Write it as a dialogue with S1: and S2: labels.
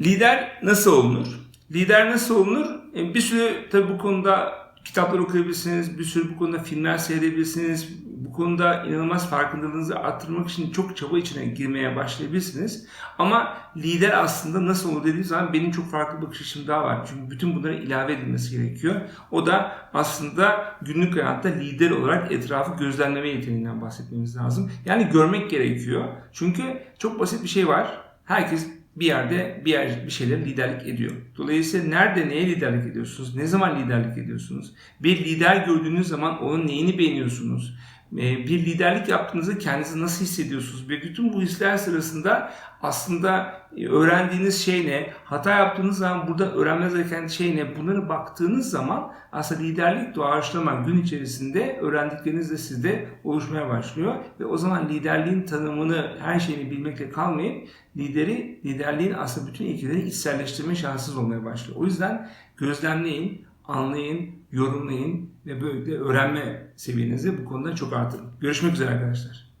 S1: Lider nasıl olunur? Lider nasıl olunur? E, Bir sürü tabii bu konuda kitaplar okuyabilirsiniz, bir sürü bu konuda filmler seyredebilirsiniz. Bu konuda inanılmaz farkındalığınızı arttırmak için çok çaba içine girmeye başlayabilirsiniz. Ama lider aslında nasıl olur dediğim zaman benim çok farklı bakış açım daha var. Çünkü bütün bunlara ilave edilmesi gerekiyor. O da aslında günlük hayatta lider olarak etrafı gözlemleme yeteneğinden bahsetmemiz lazım. Yani görmek gerekiyor. Çünkü çok basit bir şey var. Herkes bir yerde bir yer bir şeyler liderlik ediyor. Dolayısıyla nerede neye liderlik ediyorsunuz? Ne zaman liderlik ediyorsunuz? Bir lider gördüğünüz zaman onun neyini beğeniyorsunuz? Ee, Bir liderlik yaptığınızda kendinizi nasıl hissediyorsunuz? Ve bütün bu hisler sırasında aslında e, öğrendiğiniz şey ne? Hata yaptığınız zaman burada öğrenmeniz gereken şey ne? Bunları baktığınız zaman aslında liderlik doğaçlama gün içerisinde öğrendikleriniz de sizde oluşmaya başlıyor. Ve o zaman liderliğin tanımını her şeyini bilmekle kalmayıp lideri, liderliğin aslında bütün ilkeleri içselleştirme şanssız olmaya başlıyor. O yüzden gözlemleyin, anlayın, yorumlayın ve böylelikle öğrenme seviyenizi bu konuda çok artırın. Görüşmek üzere arkadaşlar.